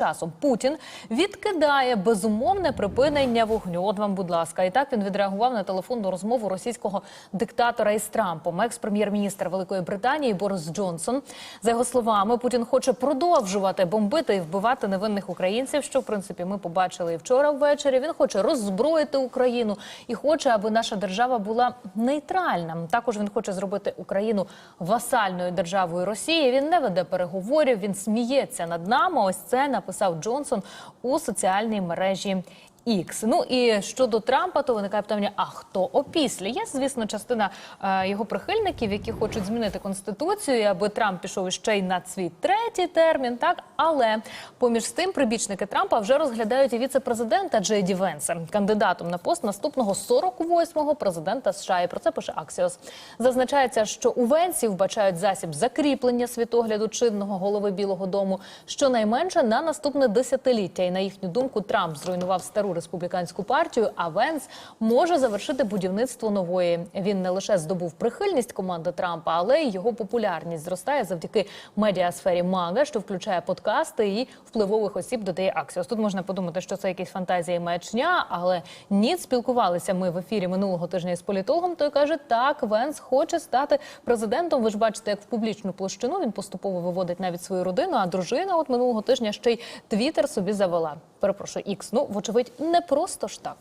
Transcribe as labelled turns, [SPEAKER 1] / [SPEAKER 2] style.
[SPEAKER 1] Часом Путін відкидає безумовне припинення вогню. От вам, будь ласка, і так він відреагував на телефонну розмову російського диктатора із Трампом. Екс-прем'єр-міністр Великої Британії Борис Джонсон. За його словами, Путін хоче продовжувати бомбити і вбивати невинних українців. Що в принципі ми побачили і вчора ввечері. Він хоче роззброїти Україну і хоче, аби наша держава була нейтральна. Також він хоче зробити Україну васальною державою Росії. Він не веде переговорів. Він сміється над нами. Ось це написав Джонсон у соціальній мережі. X. Ну і щодо Трампа, то виникає питання: а хто опісля? Є, звісно, частина е, його прихильників, які хочуть змінити конституцію, аби Трамп пішов іще й на свій третій термін. Так, але поміж тим прибічники Трампа вже розглядають і віце-президента Джейді Венса, кандидатом на пост наступного 48-го президента США. І про це пише Аксіос. Зазначається, що у Венсі вбачають засіб закріплення світогляду чинного голови Білого Дому, щонайменше на наступне десятиліття. І на їхню думку, Трамп зруйнував стару республіканську партію. А Венс може завершити будівництво нової. Він не лише здобув прихильність команди Трампа, але й його популярність зростає завдяки медіасфері Мага, що включає подкасти і впливових осіб. Додає Аксіос. Тут можна подумати, що це якісь фантазії маячня, але ні, спілкувалися ми в ефірі минулого тижня із політологом. Той каже, так Венс хоче стати президентом. Ви ж бачите, як в публічну площину він поступово виводить навіть свою родину. А дружина, от минулого тижня ще й твіттер собі завела. Перепрошую, X. Ну, вочевидь, не просто ж так.